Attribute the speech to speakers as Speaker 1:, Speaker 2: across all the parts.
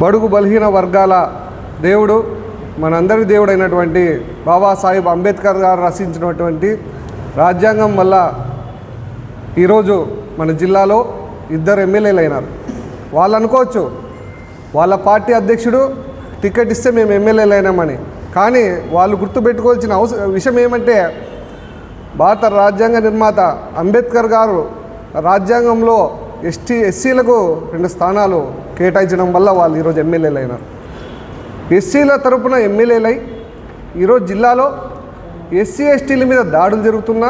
Speaker 1: బడుగు బలహీన వర్గాల దేవుడు మనందరి దేవుడైనటువంటి బాబాసాహెబ్ అంబేద్కర్ గారు రచించినటువంటి రాజ్యాంగం వల్ల ఈరోజు మన జిల్లాలో ఇద్దరు ఎమ్మెల్యేలు అయినారు వాళ్ళు అనుకోవచ్చు వాళ్ళ పార్టీ అధ్యక్షుడు టికెట్ ఇస్తే మేము ఎమ్మెల్యేలు అయినామని కానీ వాళ్ళు గుర్తుపెట్టుకోవాల్సిన అవసర విషయం ఏమంటే భారత రాజ్యాంగ నిర్మాత అంబేద్కర్ గారు రాజ్యాంగంలో ఎస్టీ ఎస్సీలకు రెండు స్థానాలు కేటాయించడం వల్ల వాళ్ళు ఈరోజు ఎమ్మెల్యేలు అయినారు ఎస్సీల తరపున ఎమ్మెల్యేలై ఈరోజు జిల్లాలో ఎస్సీ ఎస్టీల మీద దాడులు జరుగుతున్నా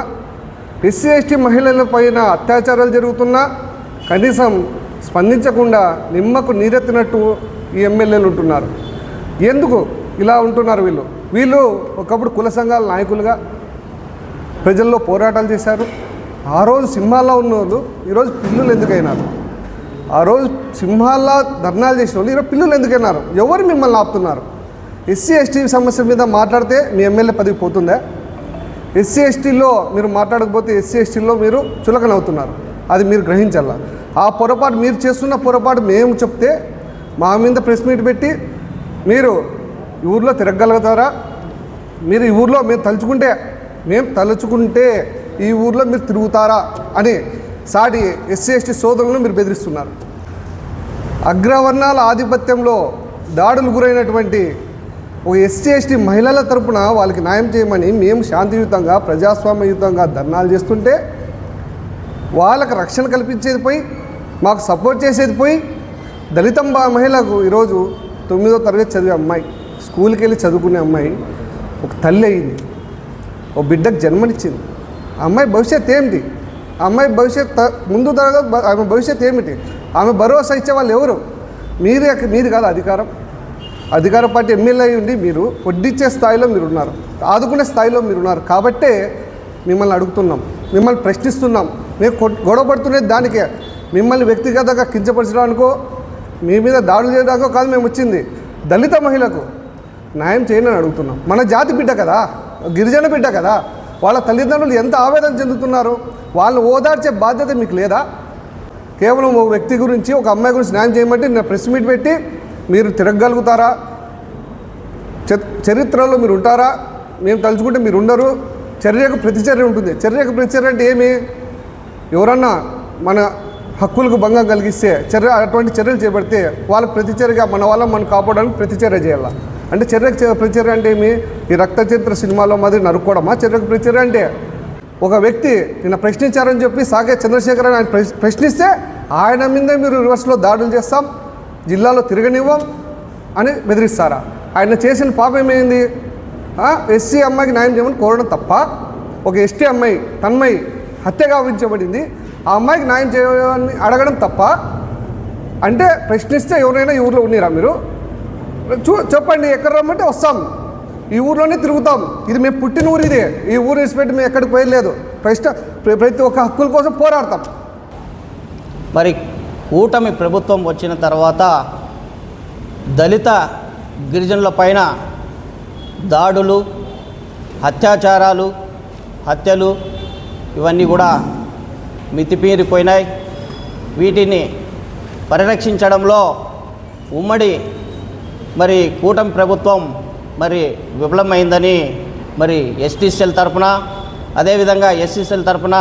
Speaker 1: ఎస్సీ ఎస్టీ మహిళల పైన అత్యాచారాలు జరుగుతున్నా కనీసం స్పందించకుండా నిమ్మకు నీరెత్తినట్టు ఈ ఎమ్మెల్యేలు ఉంటున్నారు. ఎందుకు ఇలా ఉంటున్నారు వీళ్ళు? వీళ్ళు ఒకప్పుడు కుల సంఘాల నాయకులుగా ప్రజల్లో పోరాటాలు చేశారు. ఆ రోజు సింహాల్లో ఉన్న వాళ్ళు ఈరోజు పిల్లులు ఎందుకైనారు? ఆ రోజు సింహాల్లో ధర్నాలు చేసిన వాళ్ళు ఈరోజు పిల్లులు ఎందుకైనారు? ఎవరు మిమ్మల్ని ఆపుతున్నారు? ఎస్సీ ఎస్టీ సమస్య మీద మాట్లాడితే మీ ఎమ్మెల్యే పదవి పోతుందా? ఎస్సీ ఎస్టీలో మీరు మాట్లాడకపోతే ఎస్సీ ఎస్టీలో మీరు చులకనవుతున్నారు. అది మీరు గ్రహించాల? ఆ పొరపాటు మీరు చేస్తున్న పొరపాటు మేము చెప్తే మా మీద ప్రెస్ మీట్ పెట్టి మీరు ఈ ఊర్లో తిరగలుగుతారా మీరు ఈ ఊర్లో మేము తలుచుకుంటే మేము తలుచుకుంటే ఈ ఊర్లో మీరు తిరుగుతారా అని సాటి ఎస్సీ ఎస్టీ సోదరులను మీరు బెదిరిస్తున్నారు. అగ్రవర్ణాల ఆధిపత్యంలో దాడులు గురైనటువంటి ఒక ఎస్సీ ఎస్టీ మహిళల తరపున వాళ్ళకి న్యాయం చేయమని మేము శాంతియుతంగా ప్రజాస్వామ్యయుతంగా ధర్నాలు చేస్తుంటే వాళ్ళకి రక్షణ కల్పించేది పోయి మాకు సపోర్ట్ చేసేది పోయి దళిత బా- మహిళకు ఈరోజు తొమ్మిదో తరగతి చదివే అమ్మాయి స్కూల్కి వెళ్ళి చదువుకునే అమ్మాయి ఒక తల్లి అయింది. ఒక బిడ్డకు జన్మనిచ్చింది. అమ్మాయి భవిష్యత్ ఏమిటి? అమ్మాయి భవిష్యత్ త- ముందు తరగతి ఆమె భవిష్యత్ ఏమిటి? ఆమె భరోసా ఇచ్చే వాళ్ళు ఎవరు? మీరే మీది కాదు అధికారం. అధికార పార్టీ ఎమ్మెల్యే అయి ఉండి మీరు వడ్డిచ్చే స్థాయిలో మీరు ఉన్నారు ఆదుకునే స్థాయిలో మీరు ఉన్నారు కాబట్టే మిమ్మల్ని అడుగుతున్నాం. మిమ్మల్ని ప్రశ్నిస్తున్నాం. మేము కొట్- గొడవ పడుతున్నది దానికే మిమ్మల్ని వ్యక్తిగతంగా కించపరచడానికో మీ మీద దాడులు చేయడానికో కాదు మేము వచ్చింది. దళిత మహిళకు న్యాయం చేయండి అని అడుగుతున్నాం. మన జాతి బిడ్డ కదా? గిరిజన బిడ్డ కదా? వాళ్ళ తల్లిదండ్రులు ఎంత ఆవేదన చెందుతున్నారు? వాళ్ళని ఓదార్చే బాధ్యత మీకు లేదా? కేవలం ఒక వ్యక్తి గురించి ఒక అమ్మాయి గురించి న్యాయం చేయమంటే నేను ప్రెస్ మీట్ పెట్టి మీరు తిరగగలుగుతారా? చరిత్రలో మీరు ఉంటారా? మేము తలుచుకుంటే మీరు ఉండరు. చర్యకు ప్రతిచర్య ఉంటుంది. చర్యకు ప్రతిచర్య అంటే ఏమి? ఎవరన్నా మన హక్కులకు భంగం కలిగిస్తే చర్య అటువంటి చర్యలు చేపడితే వాళ్ళ ప్రతిచర్యగా మన వాళ్ళ మనం కాపాడడానికి ప్రతిచర్య చేయాలి? అంటే చర్యకు ప్రచర్య అంటే ఏమి? ఈ రక్తచరిత్ర సినిమాలో మాదిరి నరుక్కోవడమా? చర్యకు ప్రచర్య అంటే ఒక వ్యక్తి నిన్న ప్రశ్నించారని చెప్పి సాగే చంద్రశేఖర్ ఆయన ప్రశ్నిస్తే ఆయన మీద మీరు రివర్స్లో దాడులు చేస్తాం జిల్లాలో తిరగనివ్వం అని బెదిరిస్తారా? ఆయన చేసిన పాపం ఏమైంది? ఎస్సీ అమ్మాయికి న్యాయం చేయమని కోరడం తప్ప ఒక ఎస్టీ అమ్మాయి తన్మయి హత్య గావించబడింది ఆ అమ్మాయికి న్యాయం చేయమని అడగడం తప్ప అంటే ప్రశ్నిస్తే ఎవరైనా ఈ ఊర్లో ఉన్నారా మీరు? చూ చెప్పండి ఎక్కడ రమ్మంటే వస్తాం. ఈ ఊర్లోనే తిరుగుతాం. ఇది మేము పుట్టిన ఊరు ఇది. ఈ ఊరు విడిచిపెట్టి మేము ఎక్కడికి పోయలేదు. ప్రశ్న ప్రతి ఒక్క హక్కుల కోసం పోరాడతాం.
Speaker 2: మరి కూటమి ప్రభుత్వం వచ్చిన తర్వాత దళిత గిరిజనుల పైన దాడులు అత్యాచారాలు హత్యలు ఇవన్నీ కూడా మితిపీరిపోయినాయి వీటిని పరిరక్షించడంలో ఉమ్మడి మరి కూటమి ప్రభుత్వం మరి విఫలమైందని మరి ఎస్టీసీఎల్ తరఫున అదేవిధంగా ఎస్సీసీఎల్ తరపున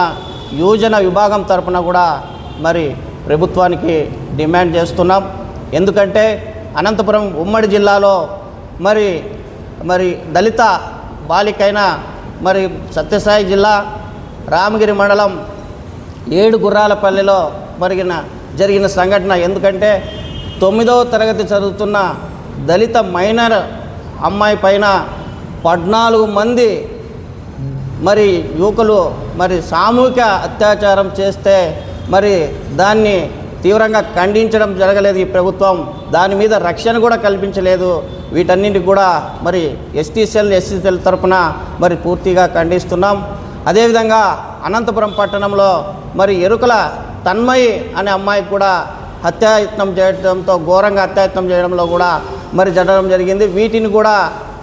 Speaker 2: యువజన విభాగం తరపున కూడా మరి ప్రభుత్వానికి డిమాండ్ చేస్తున్నాం. ఎందుకంటే అనంతపురం ఉమ్మడి జిల్లాలో మరి మరి దళిత బాలికైన మరి సత్యసాయి జిల్లా రామగిరి మండలం ఏడు గుర్రాలపల్లిలో మరిగిన జరిగిన సంఘటన. ఎందుకంటే తొమ్మిదవ తరగతి చదువుతున్న దళిత మైనర్ అమ్మాయి పైన పద్నాలుగు మంది మరి యువకులు మరి సామూహిక అత్యాచారం చేస్తే మరి దాన్ని తీవ్రంగా ఖండించడం జరగలేదు ఈ ప్రభుత్వం. దాని మీద రక్షణ కూడా కల్పించలేదు. వీటన్నింటి కూడా మరి ఎస్టీ సెల్ ఎస్సీ సెల్ మరి పూర్తిగా ఖండిస్తున్నాం. అదేవిధంగా అనంతపురం పట్టణంలో మరి ఎరుకల తన్మయి అనే అమ్మాయికి కూడా హత్యాయత్నం చేయడంతో ఘోరంగా హత్యాయత్నం చేయడంలో కూడా మరి జరగడం జరిగింది. వీటిని కూడా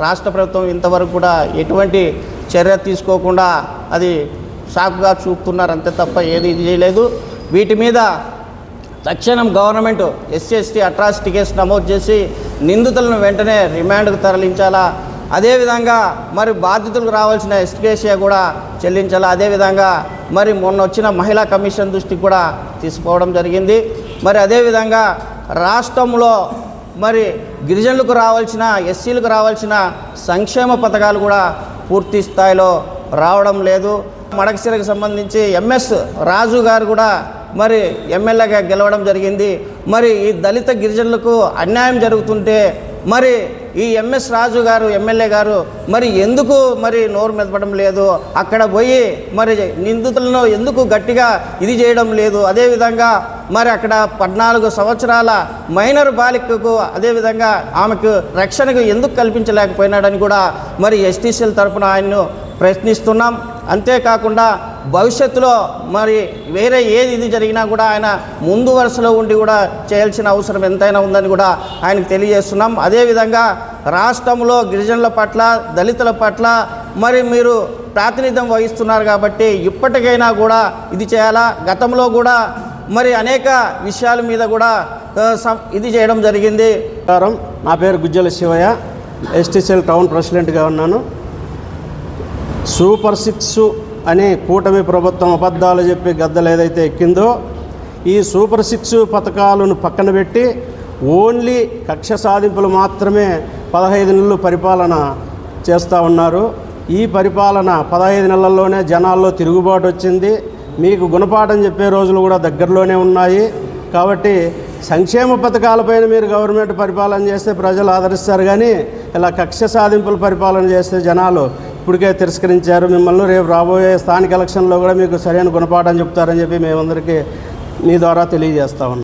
Speaker 2: రాష్ట్ర ప్రభుత్వం ఇంతవరకు కూడా ఎటువంటి చర్య తీసుకోకుండా అది షాక్గా చూపుతున్నారు. అంతే తప్ప ఏది ఇది చేయలేదు వీటి మీద తక్షణం government SC ST atrocity case నమోదు చేసి నిందితులను వెంటనే రిమాండ్కు తరలించాలా? అదేవిధంగా మరి బాధితులకు రావాల్సిన ఎస్టికేషియా కూడా చెల్లించాలా? అదేవిధంగా మరి మొన్న వచ్చిన మహిళా కమిషన్ దృష్టికి కూడా తీసుకోవడం జరిగింది. మరి అదేవిధంగా రాష్ట్రంలో మరి గిరిజనులకు రావాల్సిన ఎస్సీలకు రావాల్సిన సంక్షేమ పథకాలు కూడా పూర్తి స్థాయిలో రావడం లేదు. మడకశిరకు సంబంధించి ఎంఎస్ రాజు గారు కూడా మరి ఎమ్మెల్యేగా గెలవడం జరిగింది. మరి ఈ దళిత గిరిజనులకు అన్యాయం జరుగుతుంటే మరి ఈ ఎంఎస్ రాజు గారు ఎమ్మెల్యే గారు మరి ఎందుకు మరి నోరు మెదపడం లేదు? అక్కడ పోయి మరి నిందితులను ఎందుకు గట్టిగా ఇది చేయడం లేదు? అదేవిధంగా మరి అక్కడ పద్నాలుగు సంవత్సరాల మైనర్ బాలికకు అదేవిధంగా ఆమెకు రక్షణకు ఎందుకు కల్పించలేకపోయినాడని కూడా మరి ఎస్టీసీల తరపున ఆయన్ను ప్రయత్నిస్తున్నాం అంతేకాకుండా భవిష్యత్తులో మరి వేరే ఏది ఇది జరిగినా కూడా ఆయన ముందు వరుసలో ఉండి కూడా చేయాల్సిన అవసరం ఎంతైనా ఉందని కూడా ఆయనకు తెలియజేస్తున్నాం. అదేవిధంగా రాష్ట్రంలో గిరిజనుల పట్ల దళితుల పట్ల మరి మీరు ప్రాతినిధ్యం వహిస్తున్నారు కాబట్టి ఇప్పటికైనా కూడా ఇది చేయాలా? గతంలో కూడా మరి అనేక విషయాల మీద కూడా ఇది చేయడం జరిగింది.
Speaker 3: నా పేరు గుజ్జల శివయ్య. ఎస్టీసీఎల్ టౌన్ ప్రెసిడెంట్గా ఉన్నాను. సూపర్ సిక్స్ అని కూటమి ప్రభుత్వం అబద్ధాలు చెప్పి గద్దలు ఏదైతే ఎక్కిందో ఈ సూపర్ సిక్స్ పథకాలను పక్కన పెట్టి ఓన్లీ కక్ష సాధింపులు మాత్రమే పదహైదు నెలలు పరిపాలన చేస్తూ ఉన్నారు. ఈ పరిపాలన పదహైదు నెలల్లోనే జనాల్లో తిరుగుబాటు వచ్చింది. మీకు గుణపాఠం చెప్పే రోజులు కూడా దగ్గరలోనే ఉన్నాయి. కాబట్టి సంక్షేమ పథకాలపైన మీరు గవర్నమెంట్ పరిపాలన చేస్తే ప్రజలు ఆదరిస్తారు. కానీ ఇలా కక్ష సాధింపుల పరిపాలన చేస్తే జనాలు ఇప్పటికే తిరస్కరించారు. మిమ్మల్ని రేపు రాబోయే స్థానిక ఎలక్షన్లో కూడా మీకు సరైన గుణపాఠం చెప్తారని చెప్పి మేమందరికీ మీ ద్వారా తెలియజేస్తా ఉన్నాం.